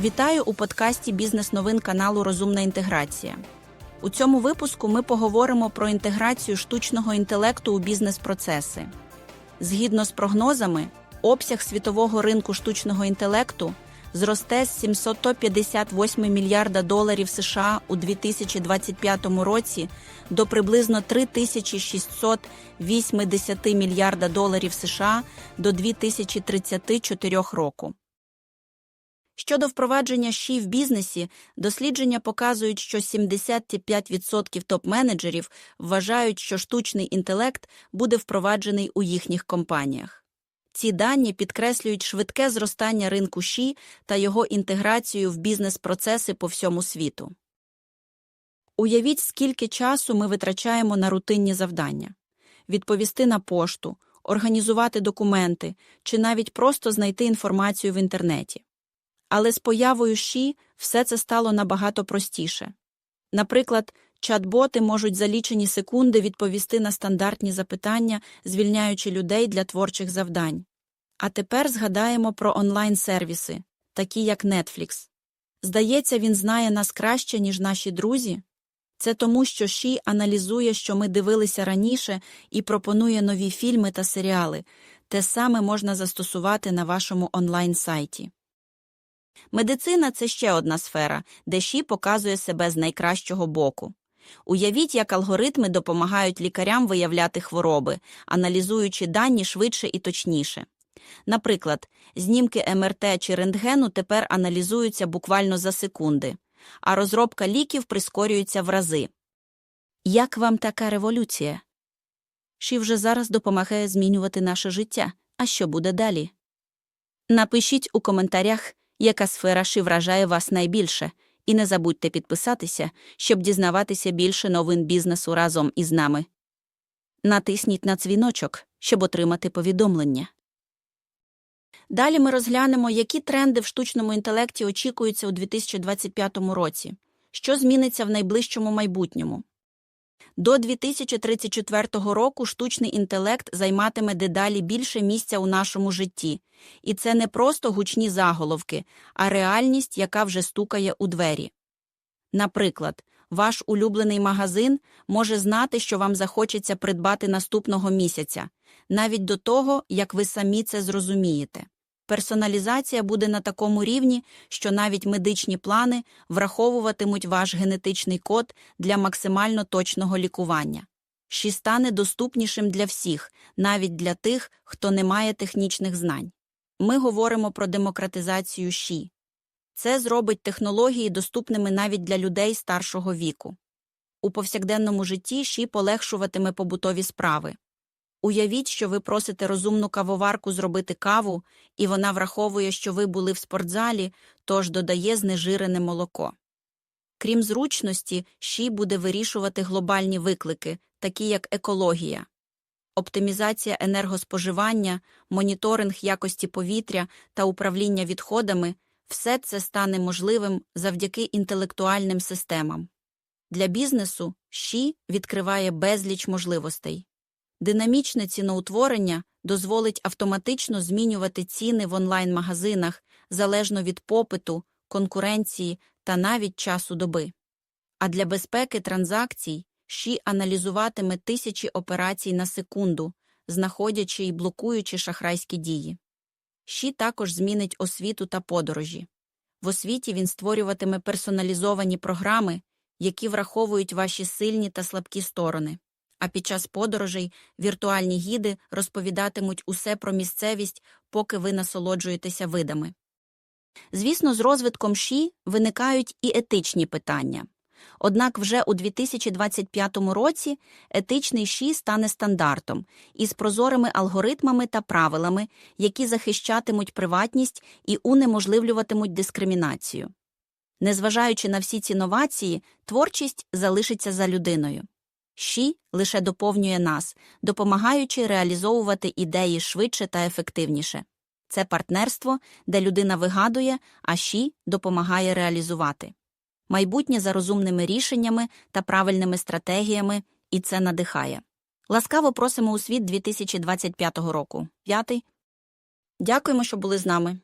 Вітаю у подкасті Бізнес новин каналу Розумна інтеграція. У цьому випуску ми поговоримо про інтеграцію штучного інтелекту у бізнес-процеси. Згідно з прогнозами, обсяг світового ринку штучного інтелекту зросте з 758 мільярда доларів США у 2025 році до приблизно 3680 мільярда доларів США до 2034 року. Щодо впровадження ЩІ в бізнесі, дослідження показують, що 75% топ-менеджерів вважають, що штучний інтелект буде впроваджений у їхніх компаніях. Ці дані підкреслюють швидке зростання ринку ЩІ та його інтеграцію в бізнес-процеси по всьому світу. Уявіть, скільки часу ми витрачаємо на рутинні завдання відповісти на пошту, організувати документи чи навіть просто знайти інформацію в інтернеті. Але з появою ШІ все це стало набагато простіше. Наприклад, чат-боти можуть за лічені секунди відповісти на стандартні запитання, звільняючи людей для творчих завдань. А тепер згадаємо про онлайн-сервіси, такі як Netflix. Здається, він знає нас краще, ніж наші друзі. Це тому, що ШІ аналізує, що ми дивилися раніше, і пропонує нові фільми та серіали. Те саме можна застосувати на вашому онлайн-сайті. Медицина це ще одна сфера, де ШІ показує себе з найкращого боку. Уявіть, як алгоритми допомагають лікарям виявляти хвороби, аналізуючи дані швидше і точніше. Наприклад, знімки МРТ чи рентгену тепер аналізуються буквально за секунди, а розробка ліків прискорюється в рази. Як вам така революція? ШІ вже зараз допомагає змінювати наше життя. А що буде далі? Напишіть у коментарях, яка сфера ШИ вражає вас найбільше, і не забудьте підписатися, щоб дізнаватися більше новин бізнесу разом із нами. Натисніть на дзвіночок, щоб отримати повідомлення. Далі ми розглянемо, які тренди в штучному інтелекті очікуються у 2025 році, що зміниться в найближчому майбутньому. До 2034 року штучний інтелект займатиме дедалі більше місця у нашому житті, і це не просто гучні заголовки, а реальність, яка вже стукає у двері. Наприклад, ваш улюблений магазин може знати, що вам захочеться придбати наступного місяця, навіть до того, як ви самі це зрозумієте. Персоналізація буде на такому рівні, що навіть медичні плани враховуватимуть ваш генетичний код для максимально точного лікування. Ші стане доступнішим для всіх, навіть для тих, хто не має технічних знань. Ми говоримо про демократизацію ШІ. Це зробить технології доступними навіть для людей старшого віку. У повсякденному житті ШІ полегшуватиме побутові справи. Уявіть, що ви просите розумну кавоварку зробити каву, і вона враховує, що ви були в спортзалі, тож додає знежирене молоко. Крім зручності, ШІ буде вирішувати глобальні виклики, такі як екологія, оптимізація енергоспоживання, моніторинг якості повітря та управління відходами все це стане можливим завдяки інтелектуальним системам. Для бізнесу ШІ відкриває безліч можливостей. Динамічне ціноутворення дозволить автоматично змінювати ціни в онлайн-магазинах залежно від попиту, конкуренції та навіть часу доби. А для безпеки транзакцій ШІ аналізуватиме тисячі операцій на секунду, знаходячи і блокуючи шахрайські дії. ШІ також змінить освіту та подорожі. В освіті він створюватиме персоналізовані програми, які враховують ваші сильні та слабкі сторони а під час подорожей віртуальні гіди розповідатимуть усе про місцевість, поки ви насолоджуєтеся видами. Звісно, з розвитком ШІ виникають і етичні питання. Однак вже у 2025 році етичний ШІ стане стандартом із прозорими алгоритмами та правилами, які захищатимуть приватність і унеможливлюватимуть дискримінацію. Незважаючи на всі ці новації, творчість залишиться за людиною. ШІ лише доповнює нас, допомагаючи реалізовувати ідеї швидше та ефективніше. Це партнерство, де людина вигадує, а ШІ допомагає реалізувати. Майбутнє за розумними рішеннями та правильними стратегіями, і це надихає. Ласкаво просимо у світ 2025 року. П'ятий. Дякуємо, що були з нами.